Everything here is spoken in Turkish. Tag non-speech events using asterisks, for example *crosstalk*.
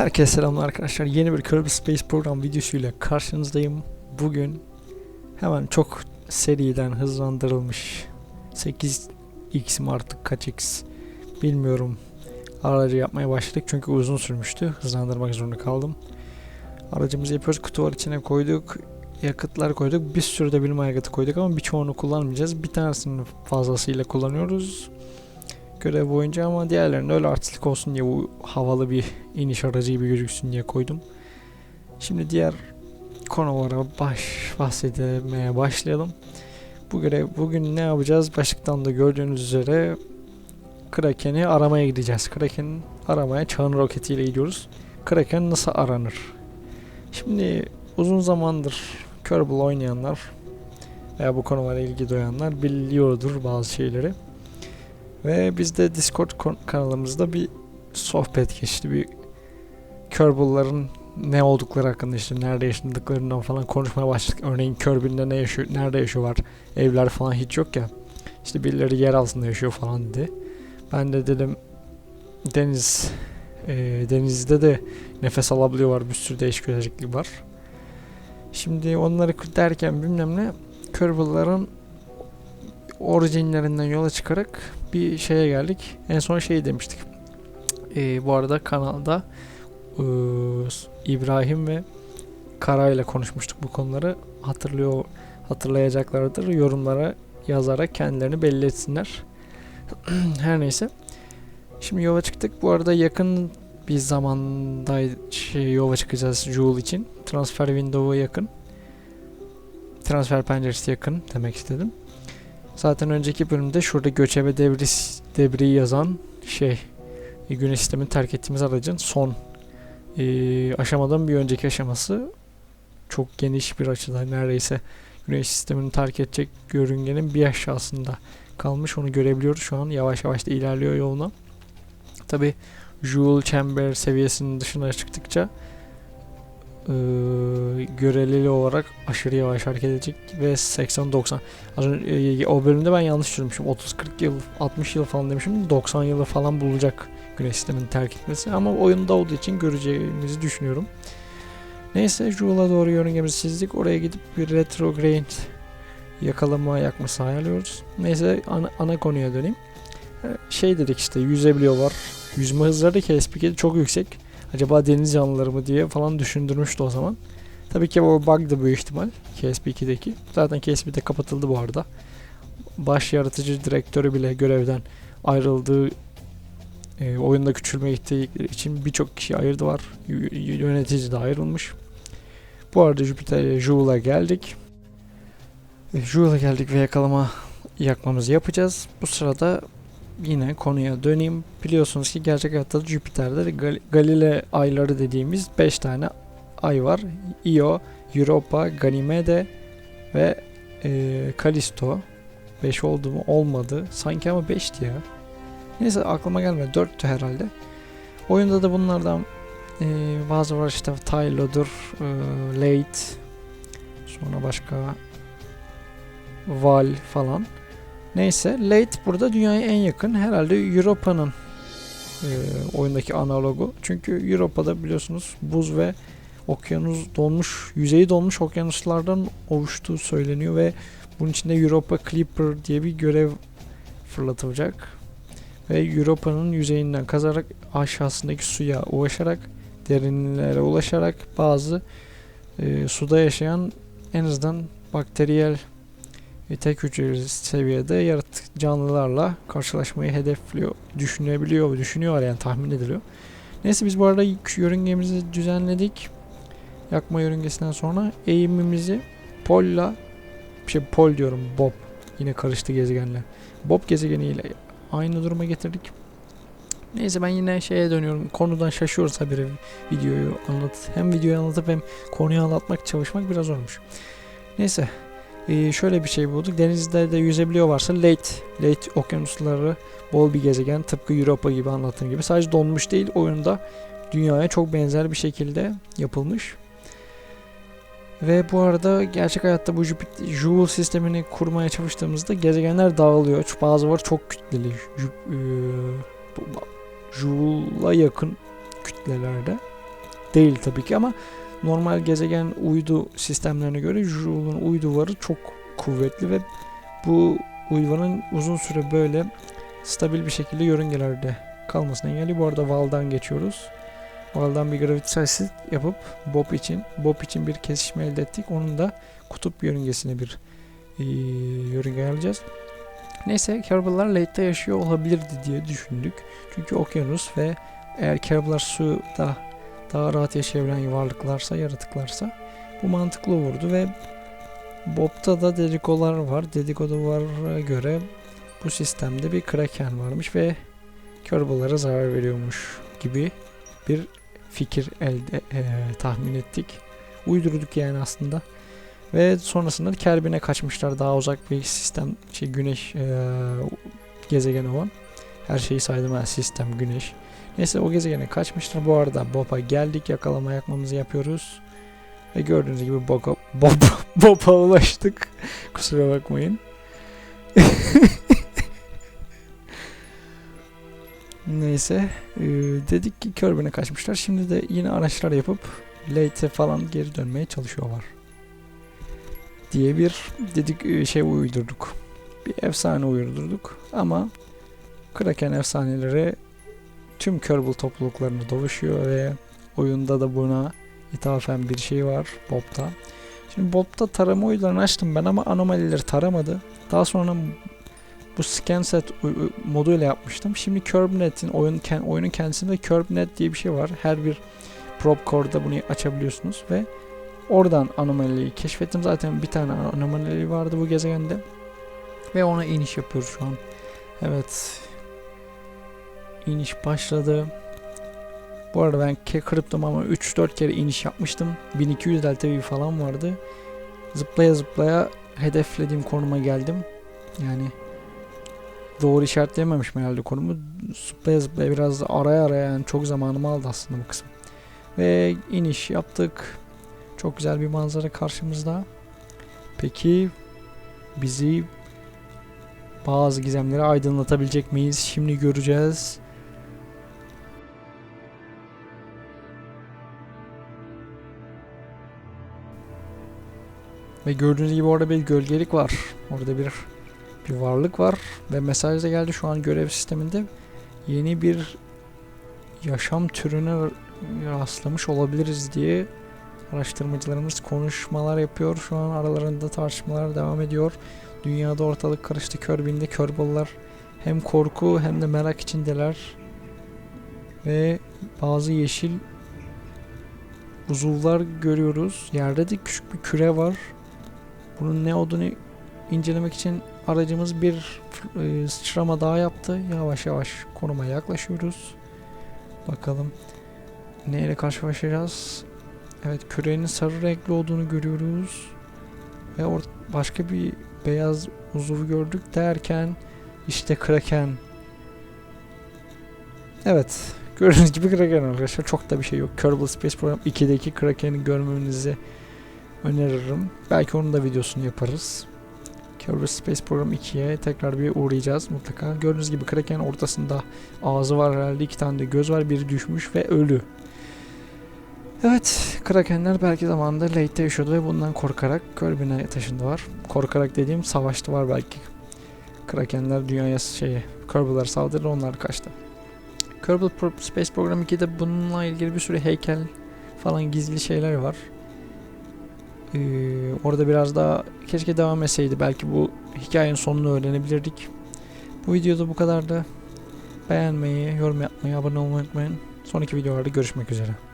Herkese selamlar arkadaşlar. Yeni bir Kirby Space Program videosuyla karşınızdayım. Bugün hemen çok seriden hızlandırılmış 8x mi artık kaç x bilmiyorum aracı yapmaya başladık çünkü uzun sürmüştü. Hızlandırmak zorunda kaldım. Aracımızı yapıyoruz. Kutu var içine koyduk. Yakıtlar koyduk. Bir sürü de bilme yakıtı koyduk ama birçoğunu kullanmayacağız. Bir tanesini fazlasıyla kullanıyoruz görev boyunca ama diğerlerinde öyle artistlik olsun diye bu havalı bir iniş aracı gibi gözüksün diye koydum. Şimdi diğer konulara baş bahsetmeye başlayalım. Bu görev bugün ne yapacağız? Başlıktan da gördüğünüz üzere Kraken'i aramaya gideceğiz. Kraken'i aramaya çağın roketiyle gidiyoruz. Kraken nasıl aranır? Şimdi uzun zamandır Kerbal oynayanlar veya bu konulara ilgi duyanlar biliyordur bazı şeyleri. Ve biz de Discord kanalımızda bir sohbet geçti. Bir Kerbal'ların ne oldukları hakkında işte nerede yaşadıklarından falan konuşmaya başladık. Örneğin Kirby'nde ne yaşıyor, nerede yaşıyor var. Evler falan hiç yok ya. İşte birileri yer altında yaşıyor falan dedi. Ben de dedim deniz e, denizde de nefes alabiliyorlar. Bir sürü değişik özellikli var. Şimdi onları derken bilmem ne Kerbal'ların orijinlerinden yola çıkarak bir şeye geldik. En son şey demiştik. Ee, bu arada kanalda ee, İbrahim ve Kara ile konuşmuştuk bu konuları. Hatırlıyor hatırlayacaklardır. Yorumlara yazarak kendilerini belli etsinler. *clears throat* Her neyse. Şimdi yola çıktık. Bu arada yakın bir zamanda şey, yola çıkacağız Joule için. Transfer window'a yakın. Transfer penceresi yakın demek istedim. Zaten önceki bölümde şurada göçebe devri, devriyi yazan şey güneş sistemini terk ettiğimiz aracın son e, aşamadan bir önceki aşaması çok geniş bir açıda neredeyse güneş sistemini terk edecek yörüngenin bir aşağısında kalmış. Onu görebiliyoruz. Şu an yavaş yavaş da ilerliyor yoluna. Tabi Joule Chamber seviyesinin dışına çıktıkça e, görelili olarak aşırı yavaş hareket edecek ve 80-90 az önce e, o bölümde ben yanlış düşünmüşüm 30-40 yıl 60 yıl falan demişim. 90 yılı falan bulacak güneş sistemini terk etmesi. Ama oyunda olduğu için göreceğimizi düşünüyorum. Neyse Joule'a doğru yörüngemizi çizdik. Oraya gidip bir retrograde yakalama yakması ayarlıyoruz. Neyse ana, ana konuya döneyim. E, şey dedik işte yüzebiliyorlar. Yüzme hızları da KSPK'de çok yüksek acaba deniz canlıları mı diye falan düşündürmüştü o zaman. Tabii ki o bug'dı büyük ihtimal KSP2'deki. Zaten KSP'de kapatıldı bu arada. Baş yaratıcı direktörü bile görevden ayrıldığı e, oyunda küçülme gittiği için birçok kişi ayırdı var. Y- yönetici de ayrılmış. Bu arada Jüpiter'e Joule'a geldik. E, Joule'a geldik ve yakalama yakmamızı yapacağız. Bu sırada yine konuya döneyim. Biliyorsunuz ki gerçek hayatta Jüpiter'de Gal- Galile ayları dediğimiz 5 tane ay var. Io, Europa, Ganymede ve e, Kalisto. 5 oldu mu? Olmadı. Sanki ama 5'ti ya. Neyse aklıma gelmedi. 4'tü herhalde. Oyunda da bunlardan e, bazı var işte Tylo'dur, e, Late, sonra başka Val falan. Neyse Late burada dünyaya en yakın herhalde Europa'nın e, oyundaki analogu. Çünkü Europa'da biliyorsunuz buz ve okyanus donmuş, yüzeyi donmuş okyanuslardan oluştuğu söyleniyor ve bunun içinde Europa Clipper diye bir görev fırlatılacak. Ve Europa'nın yüzeyinden kazarak aşağısındaki suya ulaşarak derinlere ulaşarak bazı e, suda yaşayan en azından bakteriyel tek hücreli seviyede yaratık canlılarla karşılaşmayı hedefliyor, düşünebiliyor, düşünüyor yani tahmin ediliyor. Neyse biz bu arada yörüngemizi düzenledik. Yakma yörüngesinden sonra eğimimizi Pol'la şey Pol diyorum Bob yine karıştı gezegenler. Bob gezegeniyle aynı duruma getirdik. Neyse ben yine şeye dönüyorum. Konudan şaşıyoruz habire videoyu anlat. Hem videoyu anlatıp hem konuyu anlatmak çalışmak biraz zormuş. Neyse ee, şöyle bir şey bulduk. Denizde de yüzebiliyorlarsa Late, Late okyanusları bol bir gezegen tıpkı Europa gibi anlattığım gibi. Sadece donmuş değil oyunda dünyaya çok benzer bir şekilde yapılmış. Ve bu arada gerçek hayatta bu Jupiter, Joule sistemini kurmaya çalıştığımızda gezegenler dağılıyor. Çünkü bazı var çok kütleli. E, Joule'a yakın kütlelerde. değil tabii ki ama normal gezegen uydu sistemlerine göre Joule'un uyduları çok kuvvetli ve bu uyduların uzun süre böyle stabil bir şekilde yörüngelerde kalmasını engelliyor. Bu arada Val'dan geçiyoruz. Val'dan bir gravitasyon sit yapıp Bob için Bob için bir kesişme elde ettik. Onun da kutup yörüngesine bir e, yörünge alacağız. Neyse Kerbal'lar Late'de yaşıyor olabilirdi diye düşündük. Çünkü okyanus ve eğer Kerbal'lar suda daha rahat yaşayabilen varlıklarsa, yaratıklarsa bu mantıklı olurdu ve Bob'ta da dedikolar var. Dedikodulara göre bu sistemde bir kraken varmış ve Kerbal'lara zarar veriyormuş gibi bir fikir elde e, tahmin ettik. Uydurduk yani aslında. Ve sonrasında Kerbin'e kaçmışlar daha uzak bir sistem şey güneş e, gezegeni olan. Her şeyi saydım ha sistem güneş. Neyse o gezegene kaçmışlar. Bu arada Bob'a geldik yakalama yakmamızı yapıyoruz. Ve gördüğünüz gibi Bob'a Bob, *laughs* Bob'a ulaştık. *laughs* Kusura bakmayın. *laughs* Neyse e, dedik ki Kerbin'e kaçmışlar. Şimdi de yine araçlar yapıp Late'e falan geri dönmeye çalışıyorlar. Diye bir dedik e, şey uydurduk. Bir efsane uydurduk ama Kraken efsaneleri tüm Kerbal topluluklarını dolaşıyor ve oyunda da buna ithafen bir şey var Bob'da. Şimdi Bob'da tarama uydularını açtım ben ama anomalileri taramadı. Daha sonra bu ScanSet moduyla yapmıştım. Şimdi CurbNet'in oyun, oyunun kendisinde CurbNet diye bir şey var. Her bir prop core'da bunu açabiliyorsunuz ve oradan anomaliyi keşfettim. Zaten bir tane anomali vardı bu gezegende. Ve ona iniş yapıyoruz şu an. Evet. İniş başladı. Bu arada ben ke kırptım ama 3-4 kere iniş yapmıştım. 1200 delta V falan vardı. Zıplaya zıplaya hedeflediğim konuma geldim. Yani doğru işaretleyememişim herhalde konumu. Zıplaya zıplaya biraz da araya araya yani çok zamanımı aldı aslında bu kısım. Ve iniş yaptık. Çok güzel bir manzara karşımızda. Peki bizi bazı gizemleri aydınlatabilecek miyiz? Şimdi göreceğiz. Ve gördüğünüz gibi orada bir gölgelik var. Orada bir bir varlık var ve mesaj da geldi şu an görev sisteminde yeni bir yaşam türüne rastlamış olabiliriz diye araştırmacılarımız konuşmalar yapıyor. Şu an aralarında tartışmalar devam ediyor. Dünyada ortalık karıştı. Kerbin'de Kerbal'lar hem korku hem de merak içindeler. Ve bazı yeşil uzuvlar görüyoruz. Yerde de küçük bir küre var. Bunun ne olduğunu incelemek için aracımız bir e, sıçrama daha yaptı. Yavaş yavaş konuma yaklaşıyoruz. Bakalım neyle karşılaşacağız. Evet kürenin sarı renkli olduğunu görüyoruz. Ve or başka bir beyaz uzuvu gördük derken işte Kraken. Evet. Gördüğünüz gibi Kraken arkadaşlar. Çok da bir şey yok. Kerbal Space Program 2'deki Kraken'i görmenizi öneririm. Belki onun da videosunu yaparız. Kerbal Space Program 2'ye tekrar bir uğrayacağız mutlaka. Gördüğünüz gibi Kraken ortasında ağzı var herhalde. iki tane de göz var. Biri düşmüş ve ölü. Evet, Krakenler belki zamanında Late'de yaşıyordu ve bundan korkarak Kerbin'e taşındılar. Korkarak dediğim savaştılar belki. Krakenler dünyaya şey, Kerbal'lar saldırdı onlar kaçtı. Kerbal Space Program 2'de bununla ilgili bir sürü heykel falan gizli şeyler var. Ee, orada biraz daha keşke devam etseydi. Belki bu hikayenin sonunu öğrenebilirdik. Bu videoda bu kadar da beğenmeyi, yorum yapmayı, abone olmayı unutmayın. Sonraki videolarda görüşmek üzere.